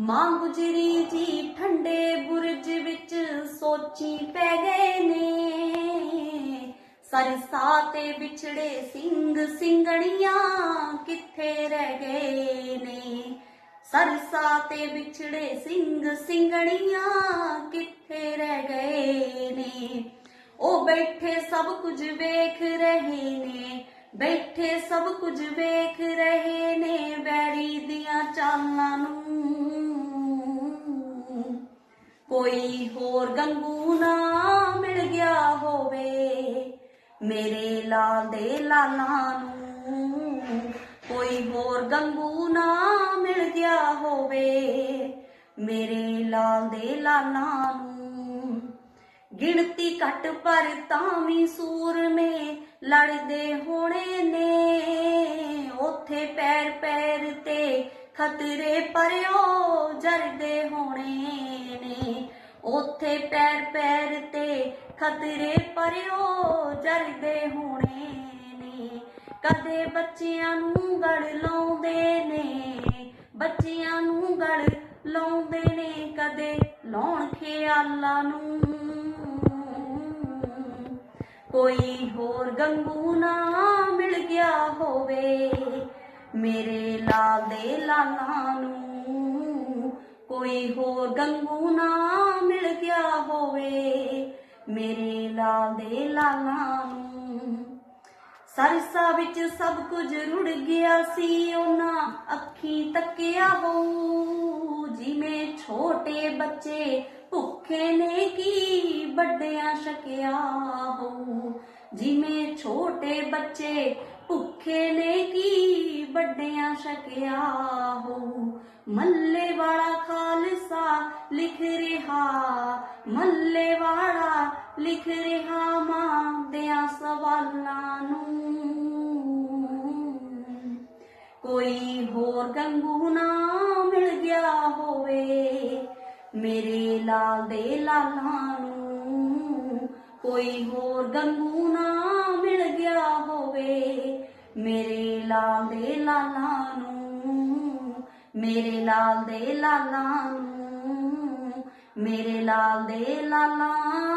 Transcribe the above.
ਮਾਂ ਗੁਜਰੀ ਜੀ ਠੰਡੇ ਬੁਰਜ ਵਿੱਚ ਸੋਚੀ ਪੈ ਗਏ ਨੇ। ਸਰਸਾ ਤੇ ਵਿਛੜੇ ਸਿੰਘ ਸਿੰਘਣੀਆਂ ਕਿੱਥੇ ਰਹਿ ਗਏ ਨੇ? ਸਰਸਾ ਤੇ ਵਿਛੜੇ ਸਿੰਘ ਸਿੰਘਣੀਆਂ ਕਿੱਥੇ ਰਹਿ ਗਏ ਨੇ? ਉਹ ਬੈਠੇ ਸਭ ਕੁਝ ਵੇਖ ਰਹੇ ਨੇ, ਬੈਠੇ ਸਭ ਕੁਝ ਵੇਖ ਰਹੇ ਨੇ ਵੈਰੀ ਦੀਆਂ ਚਾਲਾਂ ਨੂੰ। ਕੋਈ ਹੋਰ ਗੰਗੂ ਨਾ ਮਿਲ ਗਿਆ ਹੋਵੇ। ਮੇਰੇ ਲਾਲ ਦੇ ਲਾਲਾਂ ਨੂੰ ਕੋਈ ਹੋਰ ਗੰਗੂ ਨਾ ਮਿਲ ਗਿਆ ਹੋਵੇ। ਮੇਰੇ ਲਾਲ ਦੇ ਲਾਲਾਂ ਨੂੰ ਗਿਣਤੀ ਘਟ ਪਰ ਤਾਂ ਵੀ ਸੂਰਮੇ ਲੜਦੇ ਹੋਣੇ ਨੇ। ਉਥੇ ਪੈਰ ਪੈਰ ਤੇ ਖਤਰੇ ਪਰਿਓ ਜਰਦੇ ਹੋਣੇ। ਉਥੇ ਪੈਰ ਪੈਰ ਤੇ ਖਤਰੇ ਪਰਿਓ ਜਰਦੇ ਹੋਣੇ ਨੇ। ਕਦੇ ਬੱਚਿਆਂ ਨੂੰ ਗੜ ਲਾਉਂਦੇ ਨੇ, ਬੱਚਿਆਂ ਨੂੰ ਗੜ ਲਾਉਂਦੇ ਨੇ। ਕਦੇ ਲਾਉਣ ਖਿਆਲਾਂ ਨੂੰ। ਕੋਈ ਹੋਰ ਗੰਗੂ ਨਾ ਮਿਲ ਗਿਆ ਹੋਵੇ ਮੇਰੇ ਲਾਲ ਦੇ ਲਾਲਾਂ ਨੂੰ। ਕੋਈ ਹੋਰ ਗੰਗੂ ਨਾ ਮੇਰੇ ਲਾਲ ਦੇ ਲਾਲਾਂ ਨੂੰ। ਸਰਸਾ ਵਿੱਚ ਸਭ ਕੁਝ ਰੁੜ ਗਿਆ ਸੀ, ਉਹਨਾਂ ਅੱਖੀ ਤੱਕਿਆ ਹੋ। ਜਿਵੇਂ ਛੋਟੇ ਬੱਚੇ ਭੁੱਖੇ ਨੇ ਕੀ ਵੱਡਿਆਂ ਛਕਿਆ ਹੋ। ਜਿਵੇਂ ਛੋਟੇ ਬੱਚੇ ਭੁੱਖੇ ਨੇ ਕੀ ਵੱਡਿਆਂ ਛਕਿਆ ਹੋ। ਮੱਲੇ ਵਾਲਾ ਖਾਲਸਾ ਲਿਖ ਰਿਹਾ, ਮੱਲੇ ਵਾਲਾ ਲਿਖ ਰਿਹਾ ਮਾਂ ਦਿਆਂ ਸਵਾਲਾਂ ਨੂੰ। ਕੋਈ ਹੋਰ ਗੰਗੂ ਨਾ ਮਿਲ ਗਿਆ ਹੋਵੇ ਮੇਰੇ ਲਾਲ ਦੇ ਲਾਲਾਂ ਨੂੰ। ਕੋਈ ਹੋਰ ਗੰਗੂ ਨਾ ਮਿਲ ਗਿਆ ਹੋਵੇ ਮੇਰੇ ਲਾਲ ਦੇ ਲਾਲਾਂ ਨੂੰ। ਮੇਰੇ ਲਾਲ ਦੇ ਲਾਲਾਂ ਨੂੰ, ਮੇਰੇ ਲਾਲ ਦੇ ਲਾਲਾਂ